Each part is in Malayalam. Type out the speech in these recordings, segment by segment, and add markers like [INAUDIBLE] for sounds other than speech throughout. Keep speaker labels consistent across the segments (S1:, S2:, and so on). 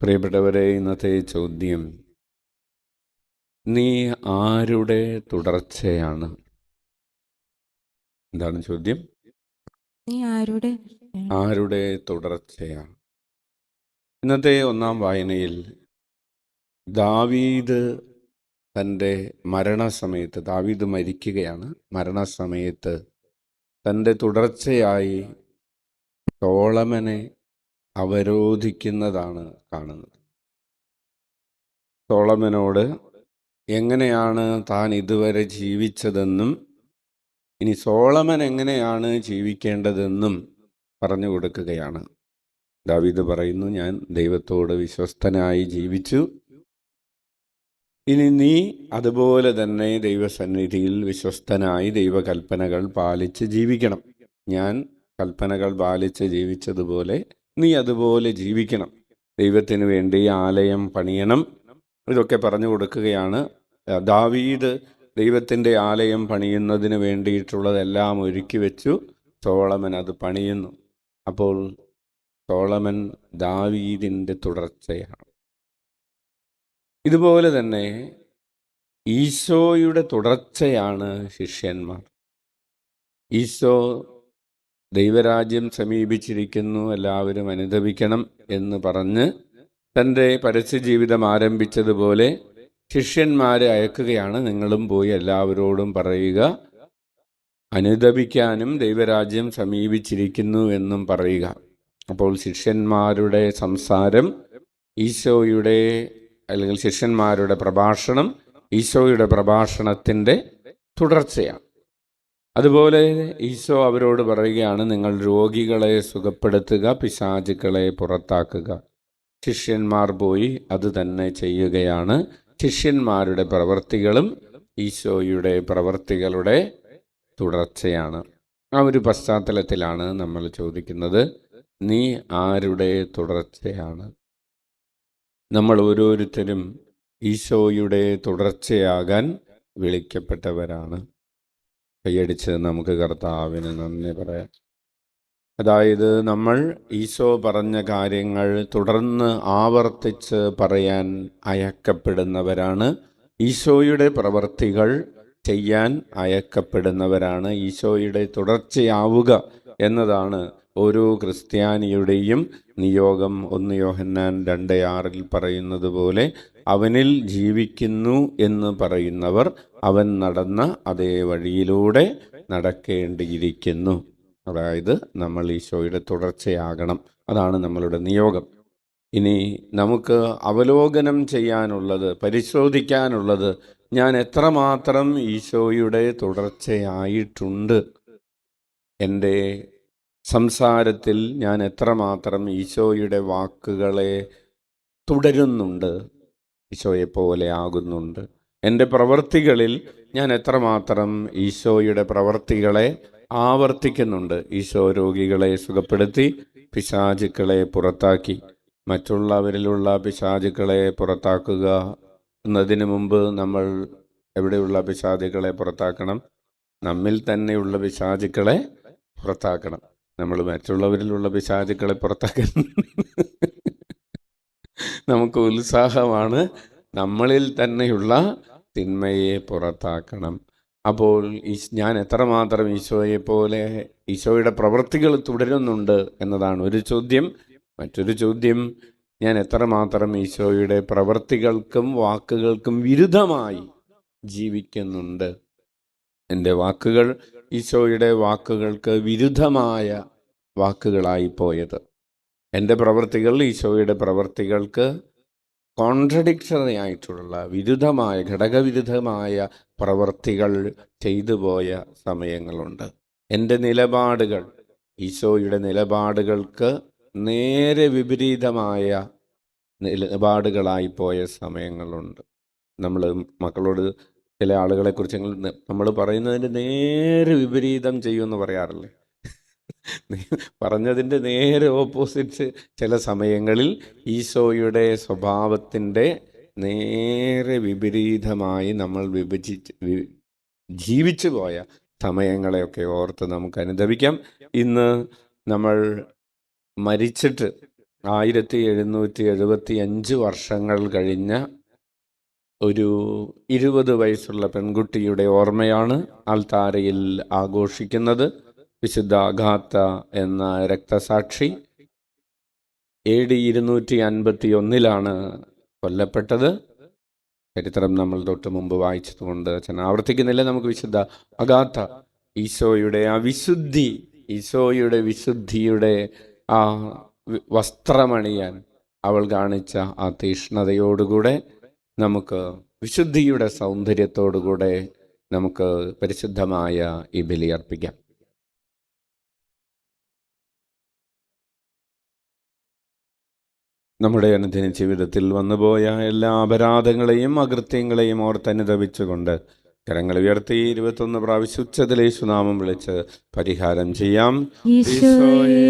S1: പ്രിയപ്പെട്ടവരെ ഇന്നത്തെ ചോദ്യം നീ ആരുടെ തുടർച്ചയാണ്? എന്താണ് ചോദ്യം?
S2: നീ ആരുടെ
S1: ആരുടെ തുടർച്ചയാണ്? ഇന്നത്തെ ഒന്നാം വായനയിൽ ദാവീദ് തന്റെ മരണസമയത്ത് ദാവീദ് മരിക്കുകയാണ്. മരണസമയത്ത് തന്റെ തുടർച്ചയായി തോളമനെ അവരോധിക്കുന്നതാണ് കാണുന്നത്. തോളമനോട് എങ്ങനെയാണ് താൻ ഇതുവരെ ജീവിച്ചതെന്നും ഇനി സോളമൻ എങ്ങനെയാണ് ജീവിക്കേണ്ടതെന്നും പറഞ്ഞു കൊടുക്കുകയാണ്. ദാവീദ് പറയുന്നു ഞാൻ ദൈവത്തോട് വിശ്വസ്തനായി ജീവിച്ചു. ഇനി നീ അതുപോലെ തന്നെ ദൈവസന്നിധിയിൽ വിശ്വസ്തനായി ദൈവകൽപ്പനകൾ പാലിച്ച് ജീവിക്കണം. ഞാൻ കൽപ്പനകൾ പാലിച്ച് ജീവിച്ചതുപോലെ നീ അതുപോലെ ജീവിക്കണം. ദൈവത്തിന് വേണ്ടി ആലയം പണിയണം. ഇതൊക്കെ പറഞ്ഞു കൊടുക്കുകയാണ്. ദാവീദ് ദൈവത്തിന്റെ ആലയം പണിയുന്നതിന് വേണ്ടിയിട്ടുള്ളതെല്ലാം ഒരുക്കി വെച്ചു. സോളമൻ അത് പണിയുന്നു. അപ്പോൾ സോളമൻ ദാവീദിന്റെ തുടർച്ചയാണ്. ഇതുപോലെ തന്നെ ഈശോയുടെ തുടർച്ചയാണ് ശിഷ്യന്മാർ. ഈശോ ദൈവരാജ്യം സമീപിച്ചിരിക്കുന്നു എല്ലാവരും അനുദപിക്കണം എന്ന് പറഞ്ഞ് തന്റെ പരസ്യജീവിതം ആരംഭിച്ചതുപോലെ ശിഷ്യന്മാരെ അയക്കുകയാണ്. നിങ്ങളും പോയി എല്ലാവരോടും പറയുക. അനുദപിക്കാനും ദൈവരാജ്യം സമീപിച്ചിരിക്കുന്നു എന്നും പറയുക. അപ്പോൾ ശിഷ്യന്മാരുടെ സംസാരം ഈശോയുടെ അല്ലെങ്കിൽ ശിഷ്യന്മാരുടെ പ്രഭാഷണം ഈശോയുടെ പ്രഭാഷണത്തിന്റെ തുടർച്ചയാണ്. അതുപോലെ ഈശോ അവരോട് പറയുകയാണ് നിങ്ങൾ രോഗികളെ സുഖപ്പെടുത്തുക പിശാചുക്കളെ പുറത്താക്കുക. ശിഷ്യന്മാർ പോയി അത് തന്നെ ചെയ്യുകയാണ്. ശിഷ്യന്മാരുടെ പ്രവൃത്തികളും ഈശോയുടെ പ്രവൃത്തികളുടെ തുടർച്ചയാണ്. ആ ഒരു പശ്ചാത്തലത്തിലാണ് നമ്മൾ ചോദിക്കുന്നത് നീ ആരുടെ തുടർച്ചയാണ്? നമ്മൾ ഓരോരുത്തരും ഈശോയുടെ തുടർച്ചയാകാൻ വിളിക്കപ്പെട്ടവരാണ്. കൈയടിച്ച് നമുക്ക് കർത്താവിന് നന്ദി പറയാം. അതായത് നമ്മൾ ഈശോ പറഞ്ഞ കാര്യങ്ങൾ തുടർന്ന് ആവർത്തിച്ച് പറയാൻ അയക്കപ്പെടുന്നവരാണ്. ഈശോയുടെ പ്രവർത്തികൾ ചെയ്യാൻ അയക്കപ്പെടുന്നവരാണ്. ഈശോയുടെ തുടർച്ചയാവുക എന്നതാണ് ഓരോ ക്രിസ്ത്യാനിയുടെയും നിയോഗം ഒന്ന് യോഹന്നാൻ രണ്ട് ആറിൽ പറയുന്നത് പോലെ അവനിൽ ജീവിക്കുന്നു എന്ന് പറയുന്നവർ അവൻ നടന്ന അതേ വഴിയിലൂടെ നടക്കേണ്ടിയിരിക്കുന്നു. അതായത് നമ്മൾ ഈശോയുടെ തുടർച്ചയാകണം. അതാണ് നമ്മളുടെ നിയോഗം. ഇനി നമുക്ക് അവലോകനം ചെയ്യാനുള്ളത് പരിശോധിക്കാനുള്ളത് ഞാൻ എത്രമാത്രം ഈശോയുടെ തുടർച്ചയായിട്ടുണ്ട്. എന്റെ സംസാരത്തിൽ ഞാൻ എത്രമാത്രം ഈശോയുടെ വാക്കുകളെ തുടരുന്നുണ്ട് ഈശോയെപ്പോലെ പോലെ ആകുന്നുണ്ട്. എന്റെ പ്രവൃത്തികളിൽ ഞാൻ എത്രമാത്രം ഈശോയുടെ പ്രവൃത്തികളെ ആവർത്തിക്കുന്നുണ്ട്. ഈശോ രോഗികളെ സുഖപ്പെടുത്തി പിശാചുക്കളെ പുറത്താക്കി. മറ്റുള്ളവരിലുള്ള പിശാചുക്കളെ പുറത്താക്കുക എന്നതിന് മുമ്പ് നമ്മൾ എവിടെയുള്ള പിശാചുക്കളെ പുറത്താക്കണം? നമ്മിൽ തന്നെയുള്ള പിശാചുക്കളെ പുറത്താക്കണം. നമ്മൾ മറ്റുള്ളവരിലുള്ള പിശാചുക്കളെ പുറത്താക്കാൻ നമുക്ക് ഉത്സാഹമാണ്. നമ്മളിൽ തന്നെയുള്ള തിന്മയെ പുറത്താക്കണം. അപ്പോൾ ഞാൻ എത്രമാത്രം ഈശോയെ പോലെ ഈശോയുടെ പ്രവൃത്തികൾ തുടരുന്നുണ്ട് എന്നതാണ് ഒരു ചോദ്യം. മറ്റൊരു ചോദ്യം ഞാൻ എത്രമാത്രം ഈശോയുടെ പ്രവൃത്തികൾക്കും വാക്കുകൾക്കും വിരുദ്ധമായി ജീവിക്കുന്നുണ്ട്. എന്റെ വാക്കുകൾ ഈശോയുടെ വാക്കുകൾക്ക് വിരുദ്ധമായ വാക്കുകളായി പോയത്. എന്റെ പ്രവൃത്തികൾ ഈശോയുടെ പ്രവൃത്തികൾക്ക് കോൺട്രഡിക്ടറി ആയിട്ടുള്ള വിരുദ്ധമായ ഘടകവിരുദ്ധമായ പ്രവൃത്തികൾ ചെയ്തു പോയ സമയങ്ങളുണ്ട്. എന്റെ നിലപാടുകൾ ഈശോയുടെ നിലപാടുകൾക്ക് നേരെ വിപരീതമായ നിലപാടുകളായി പോയ സമയങ്ങളുണ്ട്. നമ്മൾ മക്കളോട് ചില ആളുകളെക്കുറിച്ച് നമ്മൾ പറയുന്നതിന്റെ നേരെ വിപരീതം ചെയ്യുമെന്ന് പറയാറില്ലേ? [LAUGHS] പറഞ്ഞതിന്റെ നേരെ ഓപ്പോസിറ്റ് ചില സമയങ്ങളിൽ ഈശോയുടെ സ്വഭാവത്തിന്റെ നേരെ വിപരീതമായി നമ്മൾ വിഭജിച്ച് ജീവിച്ചു പോയ സമയങ്ങളെയൊക്കെ ഓർത്ത് നമുക്ക് അനുദവിക്കാം ഇന്ന് നമ്മൾ മരിച്ചിട്ട് ആയിരത്തി എഴുന്നൂറ്റി എഴുപത്തി അഞ്ച് വർഷങ്ങൾ കഴിഞ്ഞ ഒരു ഇരുപത് വയസ്സുള്ള പെൺകുട്ടിയുടെ ഓർമ്മയാണ് ആൽത്താരയിൽ ആഘോഷിക്കുന്നത്. വിശുദ്ധ അഗാത്ത എന്ന രക്തസാക്ഷി എ ഡി ഇരുന്നൂറ്റി അൻപത്തി ഒന്നിലാണ് കൊല്ലപ്പെട്ടത്. ചരിത്രം നമ്മൾ തൊട്ട് മുമ്പ് വായിച്ചതുകൊണ്ട് അച്ഛൻ ആവർത്തിക്കുന്നില്ല. നമുക്ക് വിശുദ്ധ അഗാത്ത ഈശോയുടെ ആ വിശുദ്ധി ഈശോയുടെ വിശുദ്ധിയുടെ ആ വസ്ത്രമണിയാൻ അവൾ കാണിച്ച ആ തീഷ്ണതയോടുകൂടെ നമുക്ക് വിശുദ്ധിയുടെ സൗന്ദര്യത്തോടുകൂടെ നമുക്ക് പരിശുദ്ധമായ ഈ ബലി അർപ്പിക്കാം. നമ്മുടെ അനുദിന ജീവിതത്തിൽ വന്നുപോയ എല്ലാ അപരാധങ്ങളെയും അകൃത്യങ്ങളെയും ഓർത്തനുദപിച്ചുകൊണ്ട് കരങ്ങൾ ഉയർത്തി ഇരുപത്തൊന്ന് പ്രാവശ്യം ഉച്ചത്തിലേശുനാമം വിളിച്ച് പരിഹാരം ചെയ്യാം.
S2: ഈശോയേ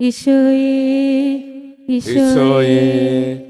S2: ഈശോയേ.
S1: ഈശോയേ.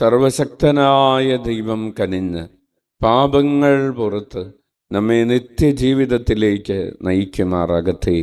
S1: സർവശക്തനായ ദൈവം കനിഞ്ഞ് പാപങ്ങൾ പുറത്ത് നമ്മെ നിത്യജീവിതത്തിലേക്ക് നയിക്കുമാറാകട്ടെ.